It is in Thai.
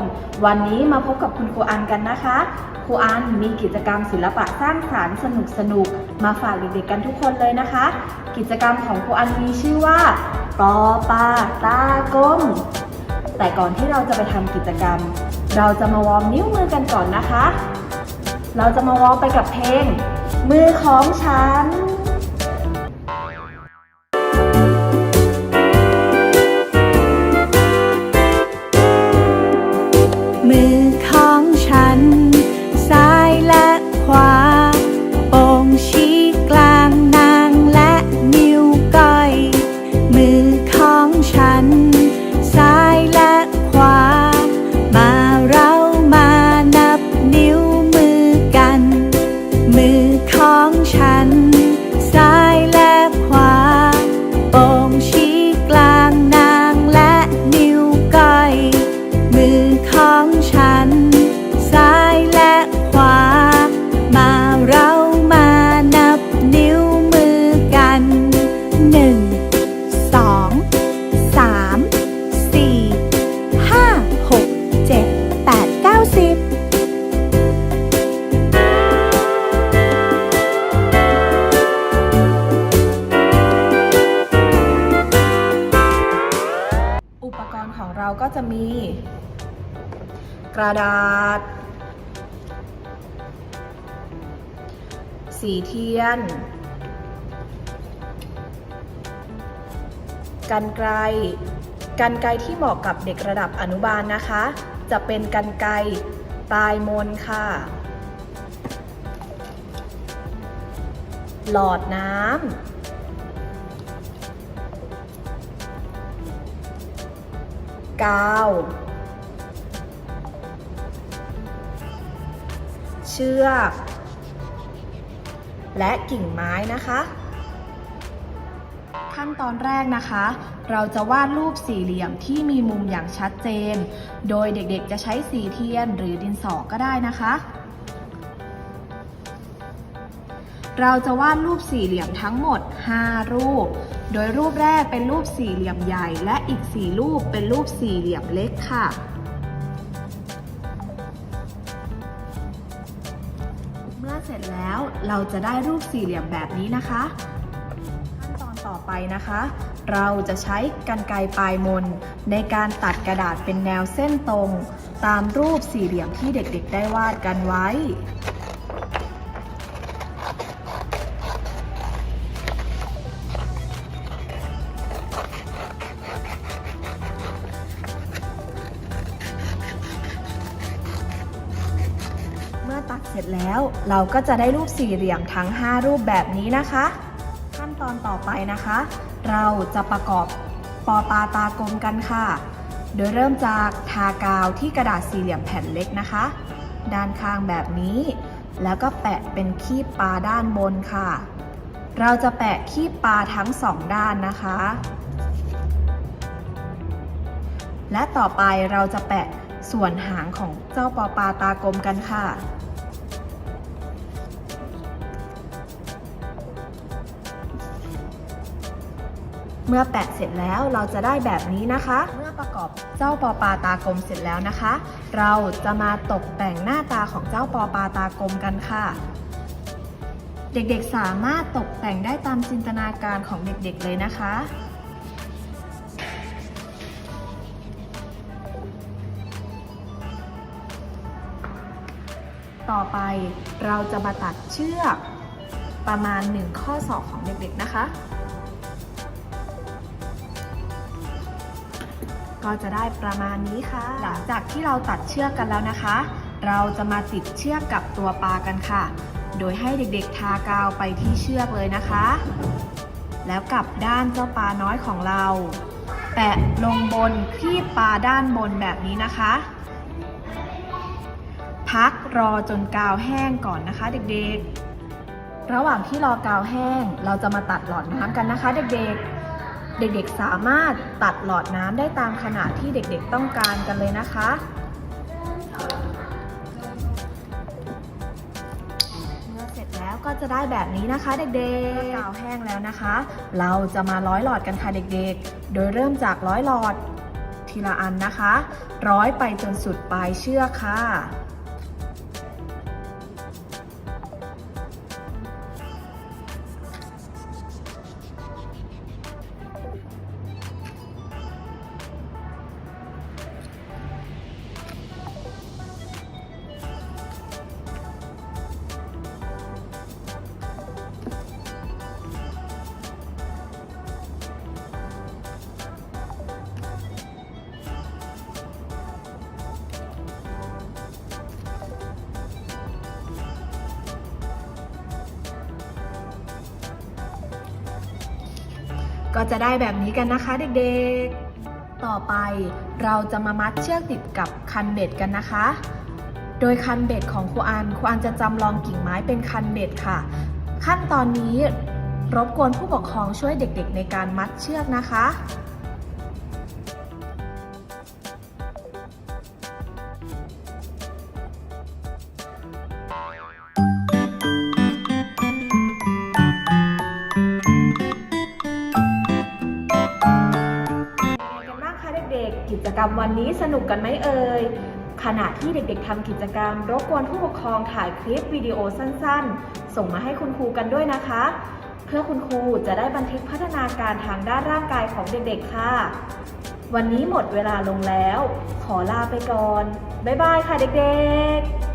นวันนี้มาพบกับคุณครูอันกันนะคะครูอันมีกิจกรรมศิลปะสร้างสรรค์สนุกสนุกๆมาฝากเด็กๆกันทุกคนเลยนะคะ กิจกรรมของครูอันมีชื่อว่าปอปาตากลมแต่ก่อนที่เราจะไปทำกิจกรรม เราจะมาวอร์มนิ้วมือกันก่อนนะคะ เราจะมาวอร์มไปกับเพลงมือของฉัน กรณ์ของเราก็จะมี กระดาษ สีเทียน กันไกล กันไกลที่เหมาะกับเด็กระดับอนุบาลนะคะ จะเป็นกันไกลปลายมนค่ะ หลอดน้ำ กาว เชือก และกิ่งไม้นะคะ ขั้นตอนแรกนะคะ เราจะวาดรูปสี่เหลี่ยมที่มีมุมอย่างชัดเจน โดยเด็กๆจะใช้สีเทียนหรือดินสอก็ได้นะคะ เราจะวาดรูปสี่เหลี่ยมทั้งหมด 5 รูป โดยรูปแรกเป็นรูปสี่เหลี่ยมใหญ่ และอีก 4 รูปเป็นรูปสี่เหลี่ยมเล็กค่ะ เมื่อเสร็จแล้วเราจะได้รูปสี่เหลี่ยมแบบนี้นะคะ ขั้นตอนต่อไปนะคะ เราจะใช้กรรไกรปลายมน ในการตัดกระดาษเป็นแนวเส้นตรง ตามรูปสี่เหลี่ยมที่เด็กๆ ได้วาดกันไว้ มื่อตัดเสร็จแล้ว เราก็จะได้รูปสี่เหลี่ยมทั้ง 5 รูปแบบนี้นะคะ ขั้นตอนต่อไปนะคะ เราจะประกอบปอปลาตากลมกันค่ะ โดยเริ่มจากทากาวที่กระดาษสี่เหลี่ยมแผ่นเล็กนะคะ ด้านข้างแบบนี้ แล้วก็แปะเป็นคีบปลาด้านบนค่ะ เราจะแปะคีบปลาทั้งสองด้านนะคะ และต่อไปเราจะแปะ ส่วนหางของเจ้าปอปลาตากลมกันค่ะ เมื่อแปะเสร็จแล้วเราจะได้แบบนี้นะคะ เมื่อประกอบเจ้าปอปลาตากลมเสร็จแล้วนะคะ เราจะมาตกแต่งหน้าตาของเจ้าปอปลาตากลมกันค่ะ เด็กๆสามารถตกแต่งได้ตามจินตนาการของเด็กๆเลยนะคะ ต่อไป เราจะมาตัดเชือกประมาณ 1 ข้อศอกของเด็กๆนะคะ ก็จะได้ประมาณนี้ค่ะ หลังจากที่เราตัดเชือกกันแล้วนะคะ เราจะมาติดเชือกกับตัวปลากันค่ะ โดยให้เด็กๆทากาวไปที่เชือกเลยนะคะ แล้วกลับด้านเจ้าปลาน้อยของเรา แปะลงบนคลีบปลาด้านบนแบบนี้นะคะ พักรอจนกาวแห้งก่อนนะคะ เด็กๆ ระหว่างที่รอกาวแห้ง เราจะมาตัดหลอดน้ำกันนะคะ เด็กๆ เด็กๆ สามารถตัดหลอดน้ำได้ตามขนาดที่เด็กๆ ต้องการกันเลยนะคะเมื่อเสร็จแล้วก็จะได้แบบนี้นะคะเด็กๆกาวแห้งแล้วนะคะ เราจะมาร้อยหลอดกันค่ะเด็กๆ โดยเริ่มจากร้อยหลอดทีละอันนะคะ ร้อยไปจนสุดปลายเชือกค่ะ ก็จะได้แบบนี้กันนะคะเด็กๆ ต่อไปเราจะมามัดเชือกติดกับคันเบ็ดกันนะคะ โดยคันเบ็ดของครูอันครูอันจะจำลองกิ่งไม้เป็นคันเบ็ดค่ะ ขั้นตอนนี้รบกวนผู้ปกครองช่วยเด็กๆ ในการมัดเชือกนะคะ รรมวันนี้สนุกกันไหมเอ่ยขณะที่เด็กๆทำกิจกรรม รบกวนผู้ปกครองถ่ายคลิปวิดีโอสั้นๆ ส่งมาให้คุณครูกันด้วยนะคะ เพื่อคุณครูจะได้บันทึกพัฒนาการทางด้านร่างกายของเด็กๆค่ะ วันนี้หมดเวลาลงแล้ว ขอลาไปก่อน บ๊ายบายค่ะเด็กๆ